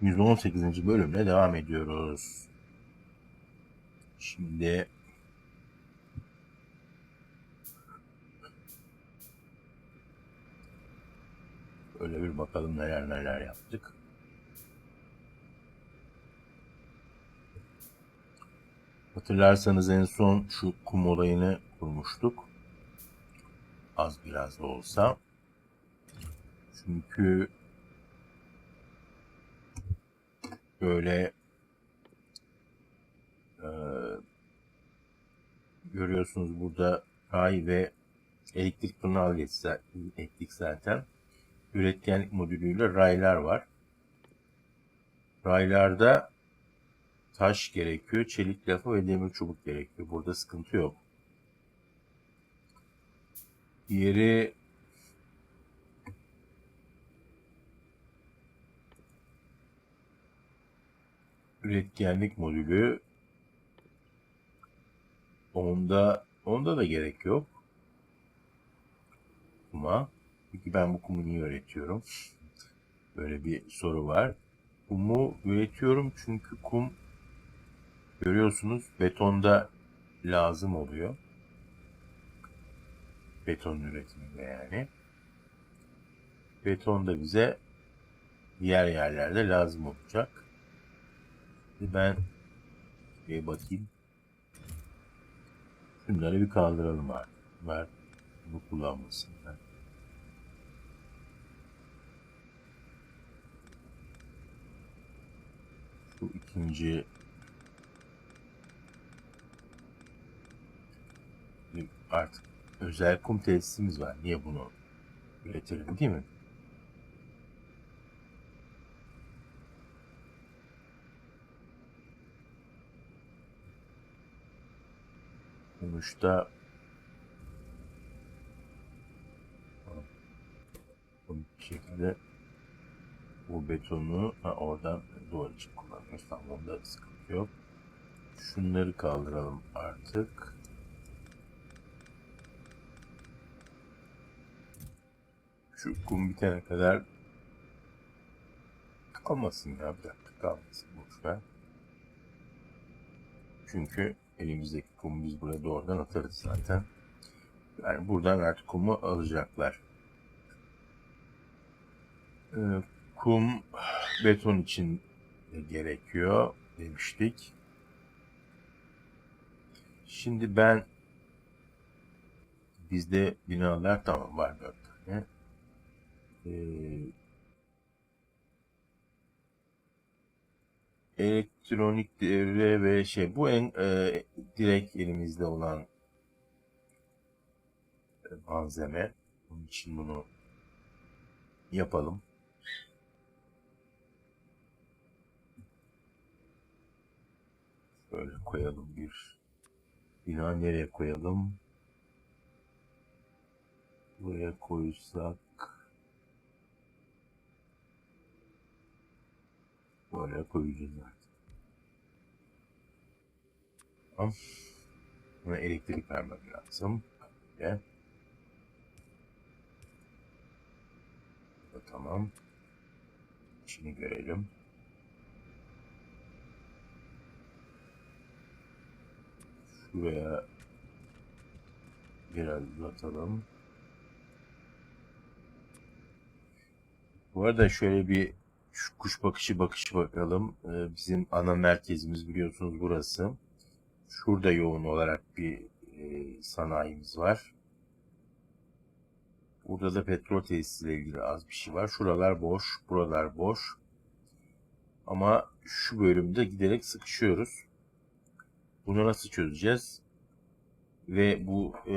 118. bölümle devam ediyoruz. Şimdi öyle bir bakalım neler neler yaptık. Hatırlarsanız en son şu kum olayını kurmuştuk. Az biraz da olsa. Çünkü böyle e, görüyorsunuz burada ray ve elektrik geçse ettik zaten. Üretkenlik modülüyle raylar var. Raylarda taş gerekiyor, çelik lafı ve demir çubuk gerekiyor. Burada sıkıntı yok. Diğeri üretkenlik modülü onda onda da gerek yok. Kuma. Peki ben bu kumu niye üretiyorum? Böyle bir soru var. Kumu üretiyorum çünkü kum görüyorsunuz betonda lazım oluyor. Beton üretiminde yani. Beton da bize diğer yerlerde lazım olacak. Ben bir bakayım. Şunları bir kaldıralım artık. Bunlar bunu kullanmasınlar. Bu ikinci artık özel kum tesisimiz var. Niye bunu üretelim değil mi? Sonuçta bu şekilde bu betonu oradan duvar için kullanıyoruz. Tamam onda sıkıntı yok. Şunları kaldıralım artık. Şu kum bitene kadar kalmasın ya bir dakika kalmasın boşver. Çünkü elimizdeki kumu biz buraya doğrudan atarız zaten. Yani buradan artık kumu alacaklar. Ee, kum beton için gerekiyor demiştik. Şimdi ben bizde binalar tamam var dört tane. Ee, elektronik devre ve şey bu en e, direkt elimizde olan e, malzeme. Bunun için bunu yapalım. Böyle koyalım bir bina nereye koyalım? Buraya koysak böyle koyacağız artık. Tamam. Buna elektrik vermem lazım. Böyle. Tamam. İçini görelim. Şuraya biraz uzatalım. Bu arada şöyle bir şu kuş bakışı bakışı bakalım. Ee, bizim ana merkezimiz biliyorsunuz burası. Şurada yoğun olarak bir e, sanayimiz var. Burada da petrol tesisiyle ilgili az bir şey var. Şuralar boş, buralar boş. Ama şu bölümde giderek sıkışıyoruz. Bunu nasıl çözeceğiz? Ve bu e,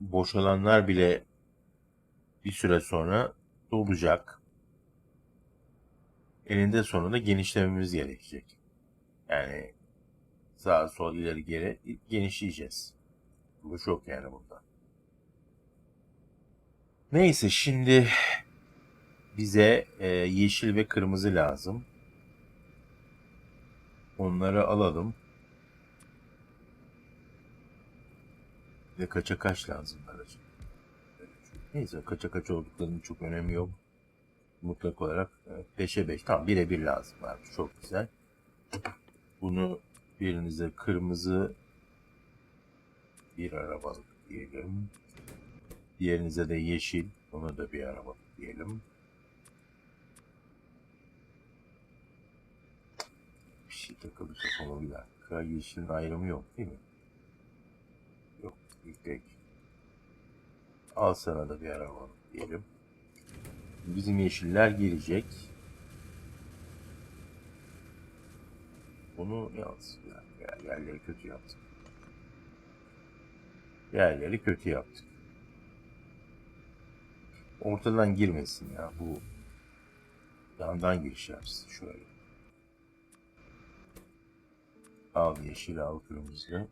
boş alanlar bile bir süre sonra dolacak. Eninde sonunda genişlememiz gerekecek. Yani sağ sol ileri geri genişleyeceğiz. Bu çok yani burada. Neyse şimdi bize e, yeşil ve kırmızı lazım. Onları alalım. Ve kaça kaç lazım aracın. Neyse kaça kaç olduklarının çok önemi yok. Mutlak olarak 5'e 5. Tamam 1'e 1 lazım abi. Çok güzel. Bunu birinize kırmızı bir arabalık diyelim. Diğerinize de yeşil. Ona da bir arabalık diyelim. Bir şey takıldı kafama bir dakika. Yeşilin ayrımı yok değil mi? Yok. Peki. Al sana da bir arabalık diyelim. Bizim yeşiller gelecek. Bunu yalnız ya, ya, yerleri kötü yaptık. Yerleri kötü yaptık. Ortadan girmesin ya bu. Yandan giriş yapsın şöyle. Al yeşil al kırmızı.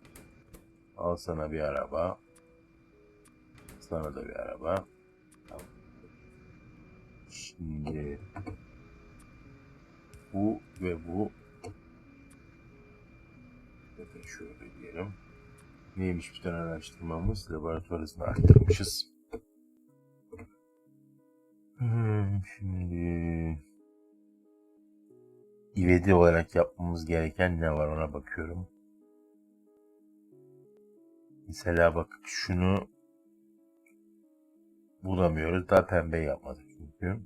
Al sana bir araba. Sana da bir araba. Şimdi bu ve bu Bakın şöyle diyelim. Neymiş tane araştırmamız? Laboratuvar hızını arttırmışız. Hmm, Şimdi ivedi olarak yapmamız gereken ne var ona bakıyorum. Mesela bak şunu bulamıyoruz. Daha pembe yapmadık çünkü.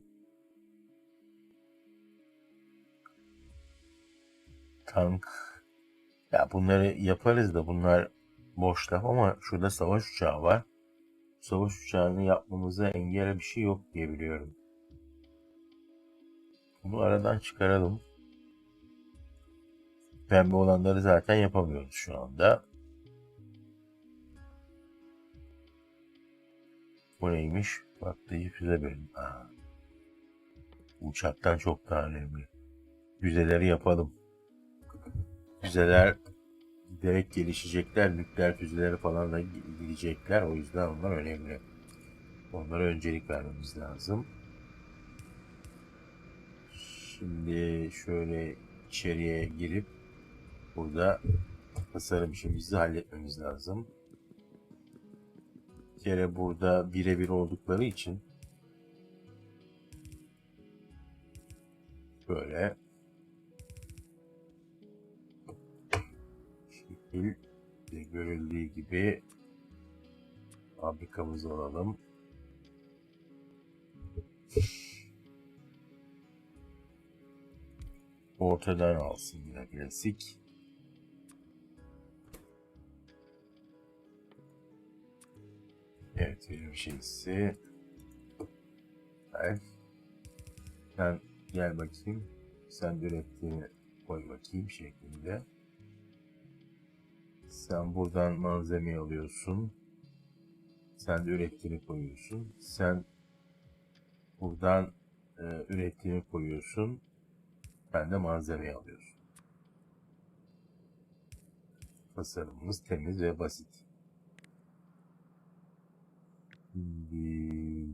Tank. Ya bunları yaparız da bunlar boş laf ama şurada savaş uçağı var. Savaş uçağını yapmamıza engel bir şey yok diye biliyorum. Bunu aradan çıkaralım. Pembe olanları zaten yapamıyoruz şu anda. Bu neymiş? Patlayıcı füze bölüm. Aa. Uçaktan çok daha önemli. Füzeleri yapalım. Füzeler giderek gelişecekler. Nükleer füzeleri falan da gidecekler. O yüzden onlar önemli. Onlara öncelik vermemiz lazım. Şimdi şöyle içeriye girip burada tasarım işimizi halletmemiz lazım. Bir kere burada birebir oldukları için böyle şekil görüldüğü gibi fabrikamızı alalım. Ortadan alsın yine klasik. Evet benim şeysi. Gel. Sen gel bakayım. Sen de ürettiğini koy bakayım şeklinde. Sen buradan malzeme alıyorsun. Sen de ürettiğini koyuyorsun. Sen buradan e, ürettiğini koyuyorsun. Ben de malzemeyi alıyorsun. Tasarımımız temiz ve basit. Şimdi...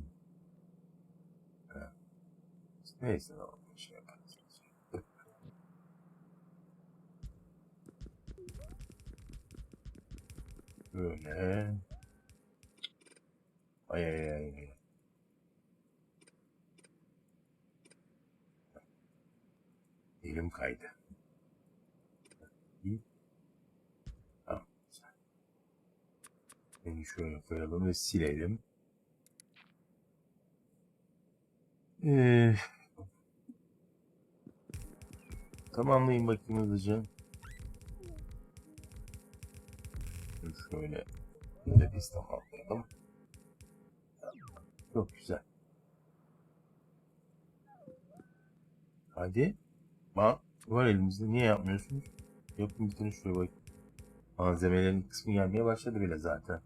Neyse tamam. Böyle. Ay ay ay. Elim kaydı. Tamam. Beni şöyle koyalım ve silelim. Ee, tamamlayın bakayım hızlıca. Şöyle biz tamamlayalım. Çok güzel. Hadi. Bak var elimizde. Niye yapmıyorsunuz? Yapın bitirin şuraya bak. Malzemelerin kısmı gelmeye başladı bile zaten.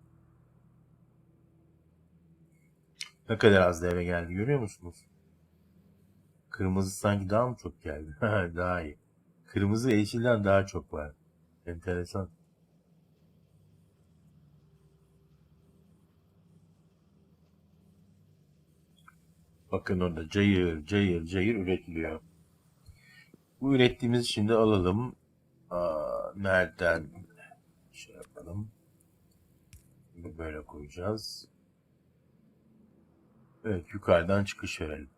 Ne kadar az eve geldi görüyor musunuz? Kırmızı sanki daha mı çok geldi? daha iyi. Kırmızı yeşilden daha çok var. Enteresan. Bakın orada cayır cayır cayır üretiliyor. Bu ürettiğimiz şimdi alalım. Aa, nereden şey yapalım. Böyle koyacağız. Evet yukarıdan çıkış verelim.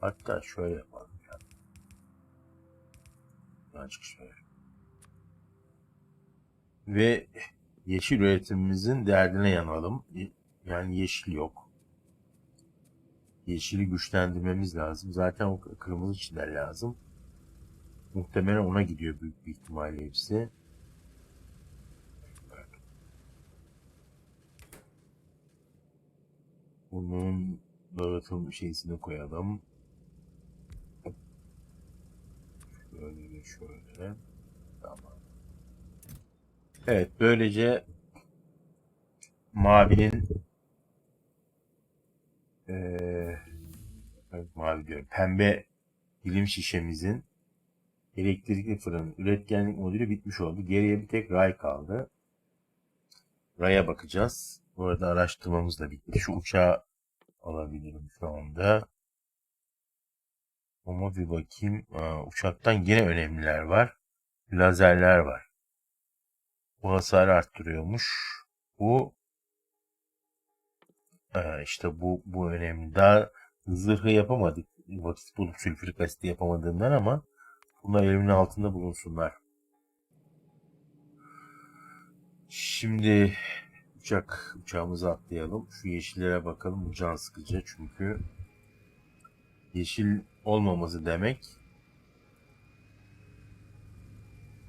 Hatta şöyle yapalım. Yukarıdan çıkış verelim. Ve yeşil üretimimizin derdine yanalım. Yani yeşil yok. Yeşili güçlendirmemiz lazım. Zaten o kırmızı çiler lazım. Muhtemelen ona gidiyor büyük bir ihtimalle hepsi. Bunun dağıtım şeysini koyalım. Şöyle şöyle. Tamam. Evet böylece mavinin evet, mavi diyorum. Pembe dilim şişemizin elektrikli fırın üretkenlik modülü bitmiş oldu. Geriye bir tek ray kaldı. Ray'a bakacağız. Bu arada araştırmamız da bitti. Şu uçağı alabilirim şu anda. Ama bir bakayım. Aa, uçaktan yine önemliler var. Lazerler var. Bu hasarı arttırıyormuş. Bu ee, işte bu bu önemli. Daha zırhı yapamadık. Vakit bulup sülfürik asiti yapamadığımdan ama bunlar elimin altında bulunsunlar. Şimdi uçak uçağımızı atlayalım. Şu yeşillere bakalım. Bu can sıkıcı çünkü yeşil olmaması demek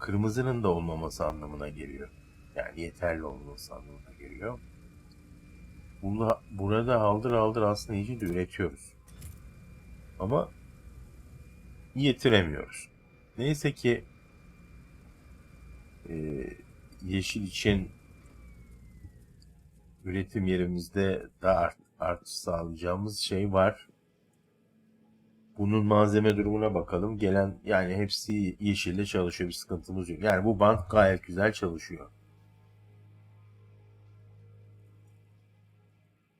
kırmızının da olmaması anlamına geliyor. Yani yeterli olması anlamına geliyor. Burada, burada haldır haldır aslında yeşil de üretiyoruz. Ama yetiremiyoruz. Neyse ki e, yeşil için üretim yerimizde daha art, artış sağlayacağımız şey var. Bunun malzeme durumuna bakalım. Gelen yani hepsi yeşille çalışıyor. Bir sıkıntımız yok. Yani bu bant gayet güzel çalışıyor.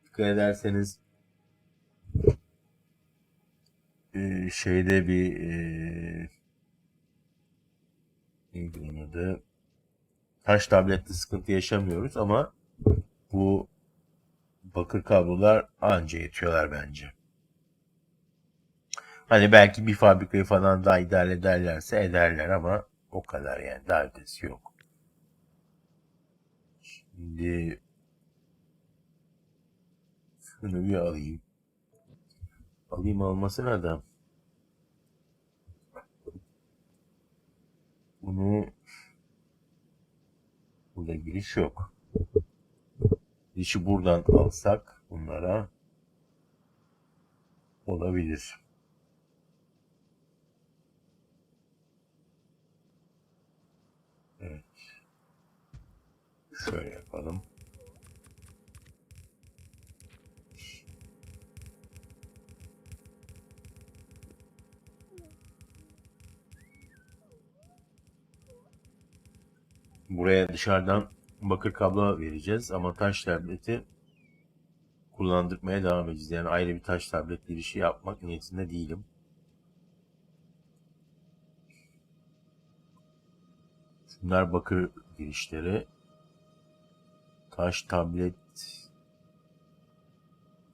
Dikkat ederseniz e, şeyde bir e, neydi onun adı? Taş tablette sıkıntı yaşamıyoruz ama bu bakır kablolar anca yetiyorlar bence. Hani belki bir fabrikayı falan daha idare ederlerse ederler ama o kadar yani daha ötesi yok. Şimdi şunu bir alayım. Alayım almasına da bunu burada giriş yok. Girişi buradan alsak bunlara olabilir. Şöyle yapalım. Buraya dışarıdan bakır kablo vereceğiz ama taş tableti kullandırmaya devam edeceğiz. Yani ayrı bir taş tablet girişi yapmak niyetinde değilim. Bunlar bakır girişleri. Taş tablet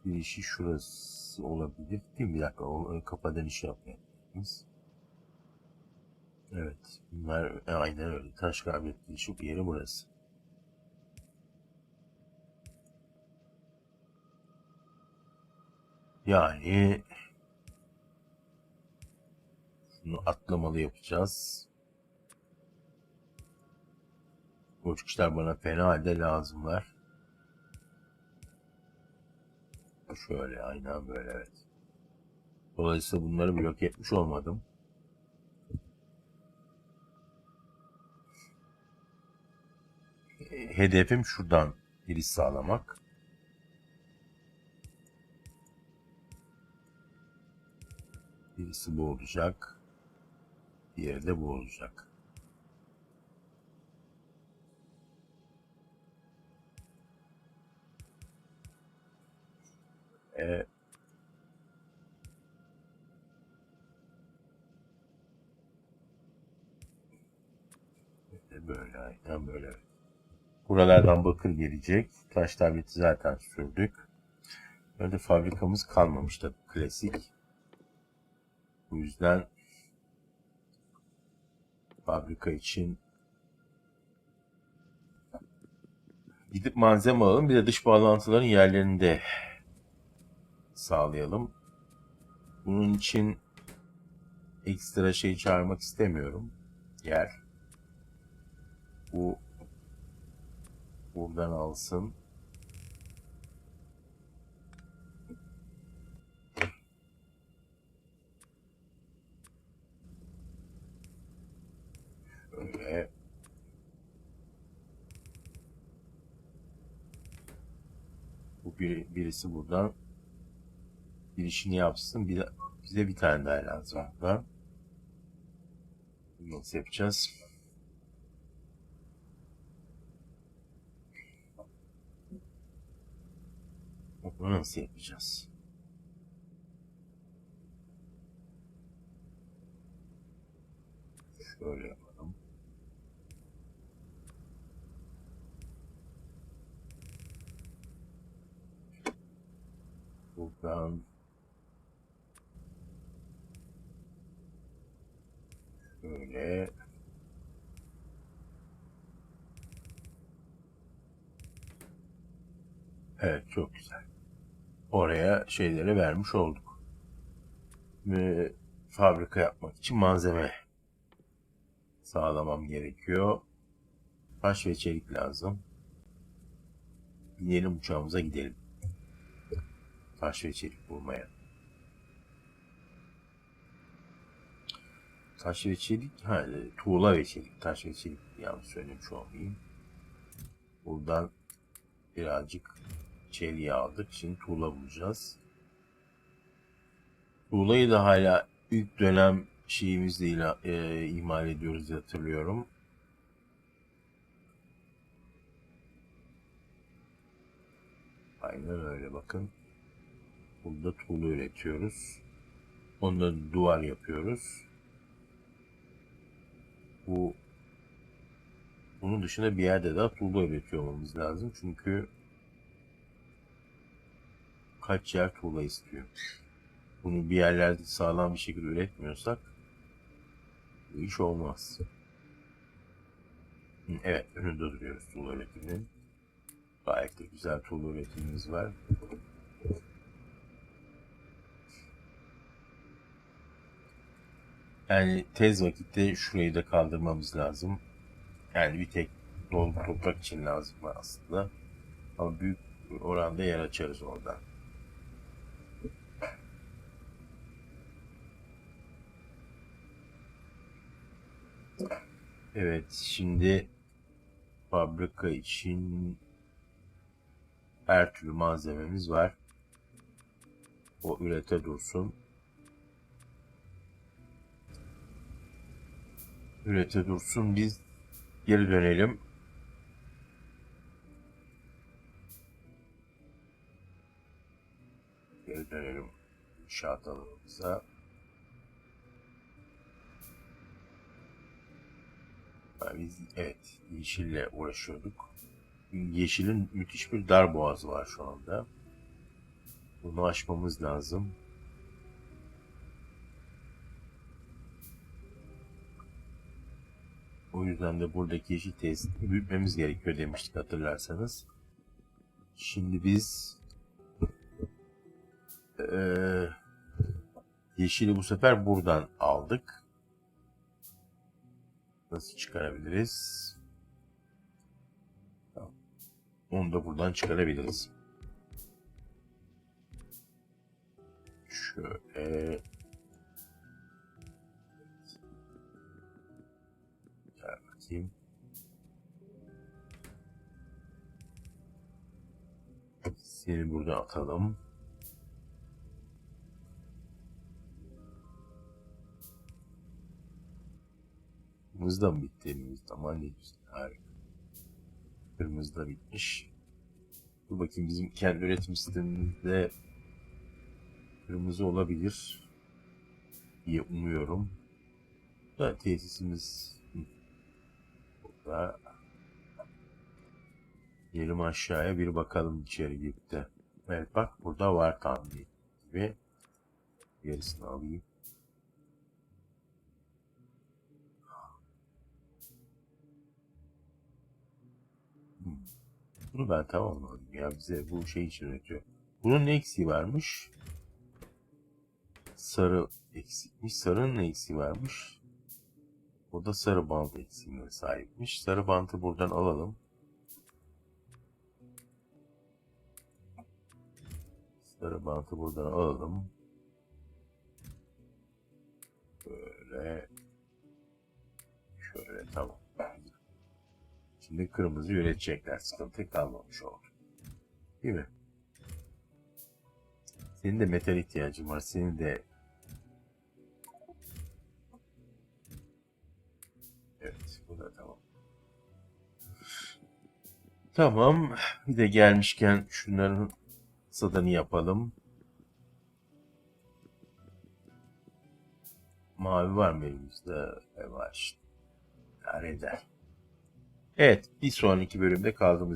girişi şurası olabilir. Değil mi? Bir dakika. O, kapadan iş yapmayız. Evet. Bunlar e, aynen öyle. Taş tablet girişi bir yeri burası. Yani şunu atlamalı yapacağız. Bu çıkışlar bana fena halde lazımlar. Şöyle aynen böyle evet. Dolayısıyla bunları blok etmiş olmadım. Hedefim şuradan giriş sağlamak. Birisi bu olacak. Diğeri de bu olacak. Ee, böyle aynen böyle. Buralardan bakır gelecek. Taş tableti zaten sürdük. Böyle fabrikamız kalmamış tabii klasik. Bu yüzden fabrika için gidip malzeme alalım. Bir de dış bağlantıların yerlerini de sağlayalım. Bunun için ekstra şey çağırmak istemiyorum. Yer. Bu buradan alsın. Öyle. Bu biri, birisi buradan bir işini yapsın. Bir bize bir tane daha lazım. Bunu Nasıl yapacağız? Bunu nasıl yapacağız? Şöyle yapalım. Buradan şöyle Evet çok güzel. Oraya şeyleri vermiş olduk. Ve fabrika yapmak için malzeme sağlamam gerekiyor. Taş ve çelik lazım. Binelim uçağımıza gidelim. Taş ve çelik bulmaya. Taş ve çelik, ha, e, tuğla ve çelik. Taş ve çelik yanlış söylemiş olmayayım. Buradan birazcık çeliği aldık. Şimdi tuğla bulacağız. Tuğlayı da hala ilk dönem şeyimizle e, imal ediyoruz hatırlıyorum. Aynen öyle bakın. Burada tuğla üretiyoruz. Onda duvar yapıyoruz. Bu bunun dışında bir yerde daha tuğla üretiyor olmamız lazım. Çünkü kaç yer tuğla istiyor. Bunu bir yerlerde sağlam bir şekilde üretmiyorsak bu iş olmaz. Evet, önünde duruyoruz tuğla üretiminin. Gayet de güzel tuğla üretimimiz var. Yani tez vakitte şurayı da kaldırmamız lazım. Yani bir tek dolu toprak için lazım aslında. Ama büyük oranda yer açarız orada. Evet, şimdi fabrika için her türlü malzememiz var. O ürete dursun. Ürete dursun. Biz geri dönelim. Geri dönelim inşaat alanımıza. Biz evet yeşille uğraşıyorduk. Yeşilin müthiş bir dar boğazı var şu anda. Bunu aşmamız lazım. O yüzden de buradaki yeşil tesisini büyütmemiz gerekiyor demiştik hatırlarsanız. Şimdi biz eee, yeşili bu sefer buradan aldık. Nasıl çıkarabiliriz? Onu da buradan çıkarabiliriz. Şöyle Gel bakayım. Seni burada atalım. Kırmızı da mı bitti? Aman ne güzel. Harika. Kırmızı da bitmiş. Dur bakayım bizim kendi üretim sistemimizde kırmızı olabilir diye umuyorum. Da tesisimiz burada. Gelin aşağıya bir bakalım içeri girip de. Evet bak burada var tahmin gibi. Gerisini alayım. Bunu ben tamamladım ya bize bu şey için üretiyor. Bunun ne eksiği varmış? Sarı eksikmiş. Sarının ne eksiği varmış? O da sarı bant eksiğine sahipmiş. Sarı bantı buradan alalım. Sarı bantı buradan alalım. Böyle. Şöyle tamam. Şimdi kırmızı üretecekler. Sıkıntı kalmamış oldu. Değil mi? Senin de metal ihtiyacın var. Senin de Evet, bu da tamam. Tamam. Bir de gelmişken şunların sadını yapalım. Mavi var mı elimizde? E var. İdare eder. Evet, bir sonraki bölümde kaldığımız